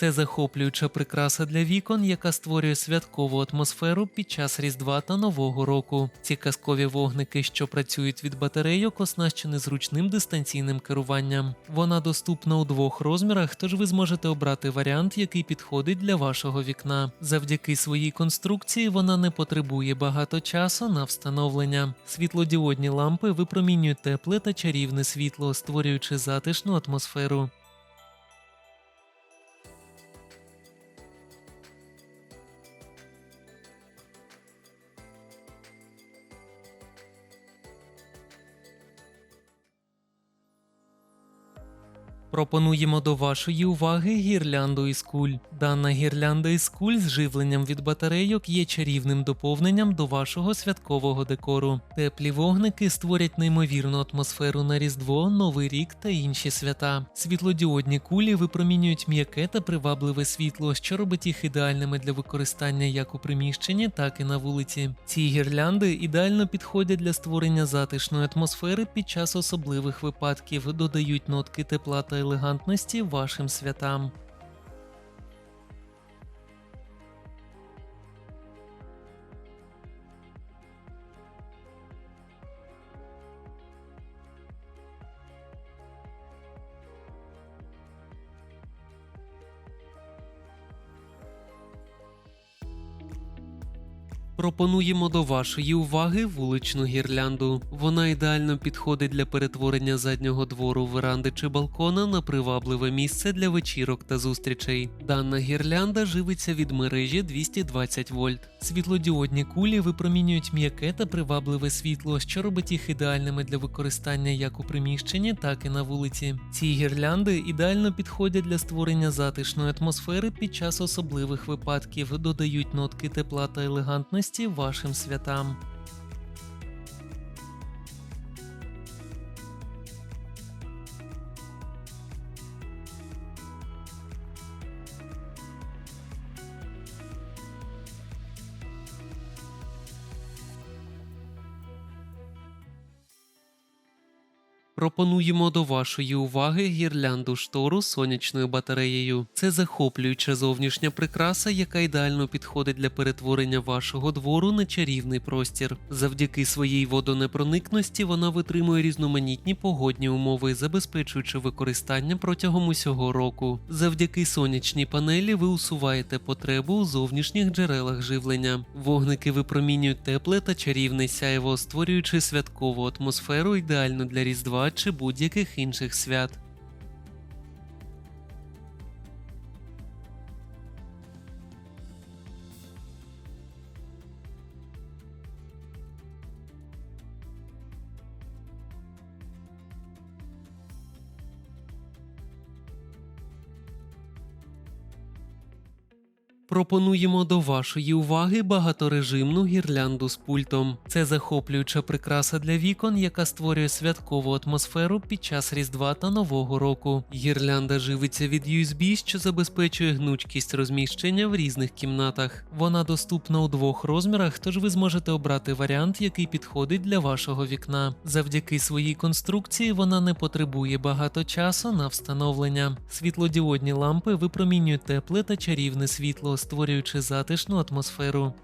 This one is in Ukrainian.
Це захоплююча прикраса для вікон, яка створює святкову атмосферу під час Різдва та Нового року. Ці казкові вогники, що працюють від батарейок, оснащені зручним дистанційним керуванням. Вона доступна у двох розмірах, тож ви зможете обрати варіант, який підходить для вашого вікна. Завдяки своїй конструкції вона не потребує багато часу на встановлення. Світлодіодні лампи випромінюють тепле та чарівне світло, створюючи затишну атмосферу. Пропонуємо до вашої уваги гірлянду із куль. Дана гірлянда із куль з живленням від батарейок є чарівним доповненням до вашого святкового декору. Теплі вогники створять неймовірну атмосферу на Різдво, Новий рік та інші свята. Світлодіодні кулі випромінюють м'яке та привабливе світло, що робить їх ідеальними для використання як у приміщенні, так і на вулиці. Ці гірлянди ідеально підходять для створення затишної атмосфери під час особливих випадків, додають нотки тепла та елегантності вашим святам. Пропонуємо до вашої уваги вуличну гірлянду. Вона ідеально підходить для перетворення заднього двору, веранди чи балкона на привабливе місце для вечірок та зустрічей. Дана гірлянда живиться від мережі 220 вольт. Світлодіодні кулі випромінюють м'яке та привабливе світло, що робить їх ідеальними для використання як у приміщенні, так і на вулиці. Ці гірлянди ідеально підходять для створення затишної атмосфери під час особливих випадків, додають нотки тепла та елегантності вашим святам. Пропонуємо до вашої уваги гірлянду штору з сонячною батареєю. Це захоплююча зовнішня прикраса, яка ідеально підходить для перетворення вашого двору на чарівний простір. Завдяки своїй водонепроникності вона витримує різноманітні погодні умови, забезпечуючи використання протягом усього року. Завдяки сонячній панелі ви усуваєте потребу у зовнішніх джерелах живлення. Вогники випромінюють тепле та чарівне сяйво, створюючи святкову атмосферу ідеальну для різдва чи будь-яких інших свят. Пропонуємо до вашої уваги багаторежимну гірлянду з пультом. Це захоплююча прикраса для вікон, яка створює святкову атмосферу під час Різдва та Нового року. Гірлянда живиться від USB, що забезпечує гнучкість розміщення в різних кімнатах. Вона доступна у двох розмірах, тож ви зможете обрати варіант, який підходить для вашого вікна. Завдяки своїй конструкції вона не потребує багато часу на встановлення. Світлодіодні лампи випромінюють тепле та чарівне світло, створюючи затишну атмосферу.